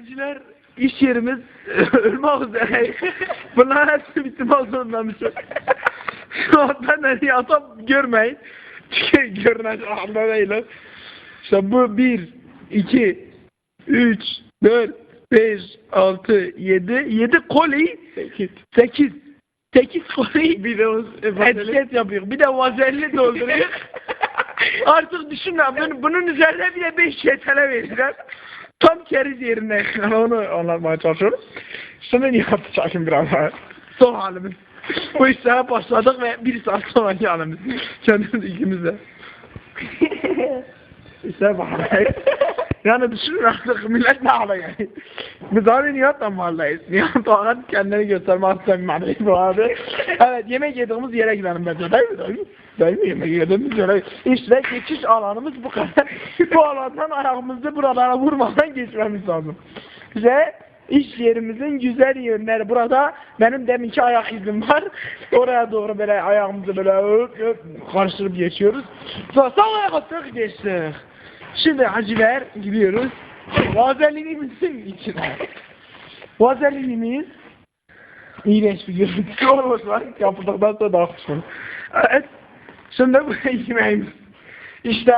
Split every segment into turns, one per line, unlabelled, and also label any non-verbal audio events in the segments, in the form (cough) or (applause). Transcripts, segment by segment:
Acılar iş yerimiz (laughs) ölmek üzere. (laughs) Bunlar hepsi bitmek zorundamış. Şu anda nereye atam görmeyin. Çünkü görünecek anda değil. İşte bu 1, 2, 3, 4, 5, 6, 7, 7 koli 8. 8. 8 koli bir de etiket yapıyor. Bir de vazelli dolduruyor. (laughs) Artık düşün lan bunun, bunun üzerine bir de 5 yetene vereceğim. Tam keriz yerine (laughs) onu anlatmaya çalışıyorum. Niye yapacağım biraz daha? Son halimiz. Bu işlere başladık ve bir saat sonraki halimiz. Kendimiz ikimiz de. (laughs) İşte bakalım. Yani düşünün artık millet ne hale yani. Biz abi Nihat'la mahalleyiz. Nihat Doğan kendini gösterme istemiyor (laughs) bu abi. Evet yemek yediğimiz yere gidelim bence değil mi? Değil mi? Değil mi yemek yediğimiz yere? İşte geçiş alanımız bu kadar. bu alandan ayağımızı buralara vurmadan geçmemiz lazım. Ve iş yerimizin güzel yönleri. Burada benim deminki ayak izim var. Oraya doğru böyle ayağımızı böyle öp öp karıştırıp geçiyoruz. Sonra sağ ayağa attık geçtik. Şimdi haciler gidiyoruz. Vazelinimizin içine. Vazelinimiz iğrenç bir görüntüsü olmuş var. Yapıldıktan sonra daha hoş. Evet. Şimdi bu yemeğimiz. İşte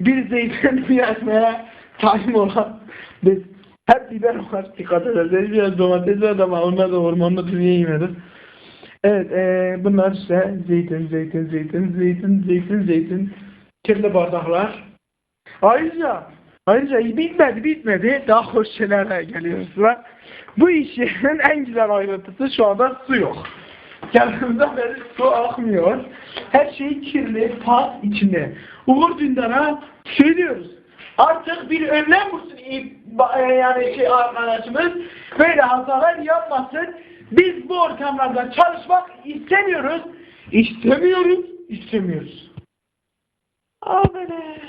bir zeytin ekmeğe talim olan biz hep biber var dikkat ederiz. Biraz domates var ama onlar da hormonlu dünya yemedir. Evet e, bunlar işte zeytin, zeytin, zeytin, zeytin, zeytin, zeytin. Kirli bardaklar. Ayrıca, ayrıca bitmedi bitmedi. Daha hoş şeylerle geliyoruz sıra. Bu işin en güzel ayrıntısı şu anda su yok. Geldiğimizden beri su akmıyor. Her şey kirli, pas içinde. Uğur Dündar'a söylüyoruz. Artık bir önlem ba- e, yani şey arkadaşımız. Böyle hatalar yapmasın. Biz bu ortamlarda çalışmak istemiyoruz. İstemiyoruz, istemiyoruz. Amene.